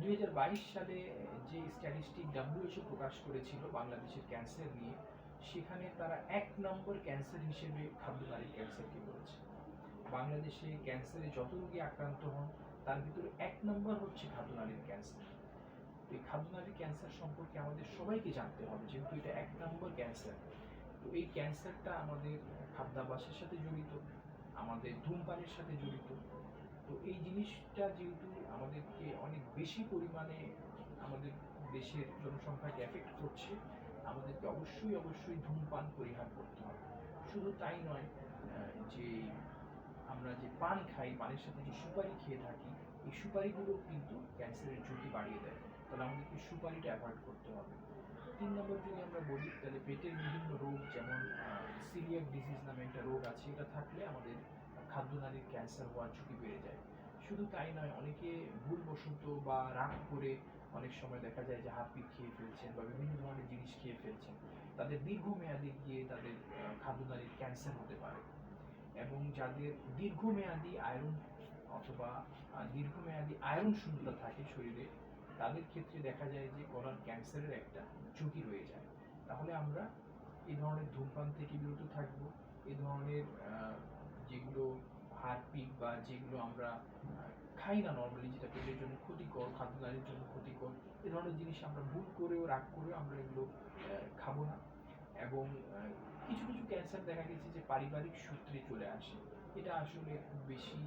দু হাজার বাইশ সালে যে স্ট্যাটিস্টিক ডাব্লিউএইচও প্রকাশ করেছিল বাংলাদেশের ক্যান্সার নিয়ে, সেখানে তারা এক নম্বর ক্যান্সার হিসেবে খাদ্যনালীর ক্যান্সারকে বলেছে বাংলাদেশে ক্যান্সারে যত রোগী আক্রান্ত হন, তার ভিতরে এক নম্বর হচ্ছে খাদ্যনালীর ক্যান্সার তো এই খাদ্যনালীর ক্যান্সার সম্পর্কে আমাদের সবাইকে জানতে হবে, যেহেতু এটা এক নম্বর ক্যান্সার তো এই ক্যান্সারটা আমাদের খাদ্যাভ্যাসের সাথে জড়িত, আমাদের ধূমপানের সাথে জড়িত তো এই জিনিসটা যেহেতু আমাদেরকে অনেক বেশি পরিমাণে আমাদের দেশের জনসংখ্যাকে এফেক্ট করছে, আমাদেরকে অবশ্যই অবশ্যই ধূমপান পরিহার করতে হবে। শুধু তাই নয় যে আমরা যে পান খাই, পানের সাথে যে সুপারি খেয়ে থাকি, এই সুপারিগুলো কিন্তু ক্যান্সারের ঝুঁকি বাড়িয়ে দেয়। তাহলে আমাদেরকে সুপারিটা অ্যাভয়েড করতে হবে। তিন নম্বর যদি আমরা বলি, তাহলে পেটের বিভিন্ন রোগ যেমন সিলিয়াক ডিজিজ নামে একটা রোগ আছে, এটা থাকলে আমাদের খাদ্যনালীর ক্যান্সার হওয়ার ঝুঁকি বেড়ে যায়। শুধু তাই নয়, অনেকে ভুল ভুলবশত বা রাগ করে অনেক সময় দেখা যায় যে হাত খেয়ে ফেলছেন বা বিভিন্ন ধরনের জিনিস খেয়ে ফেলছেন। তাদের দীর্ঘমেয়াদী গিয়ে তাদের খাদ্যনালীর ক্যান্সার হতে পারে। এবং যাদের দীর্ঘমেয়াদী আয়রন অথবা দীর্ঘমেয়াদী আয়রন শূন্যতা থাকে শরীরে, তাদের ক্ষেত্রে দেখা যায় যে কলার ক্যান্সারের একটা ঝুঁকি রয়ে যায়। তাহলে আমরা এই ধরনের ধূমপান থেকে বিরত থাকব এই ধরনের যেগুলো হারপিক বা যেগুলো আমরা খাই না নর্মালি যেটা পেটের জন্য ক্ষতিকর, খাদ্যনালীর জন্য ক্ষতিকর এই ধরনের জিনিস আমরা ভুল করেও, রাগ করেও আমরা এগুলো খাব না। এবং কিছু কিছু ক্যান্সার দেখা গেছে যে পারিবারিক সূত্রে চলে আসে। এটা আসলে খুব বেশি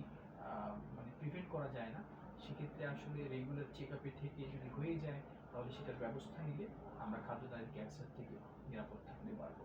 মানে প্রিভেন্ট করা যায় না। সেক্ষেত্রে আসলে রেগুলার চেক আপে থেকে যদি হয়ে যায়, তাহলে সেটার ব্যবস্থা নিলে আমরা খাদ্যনালীর ক্যান্সার থেকে নিরাপদ থাকতে পারব।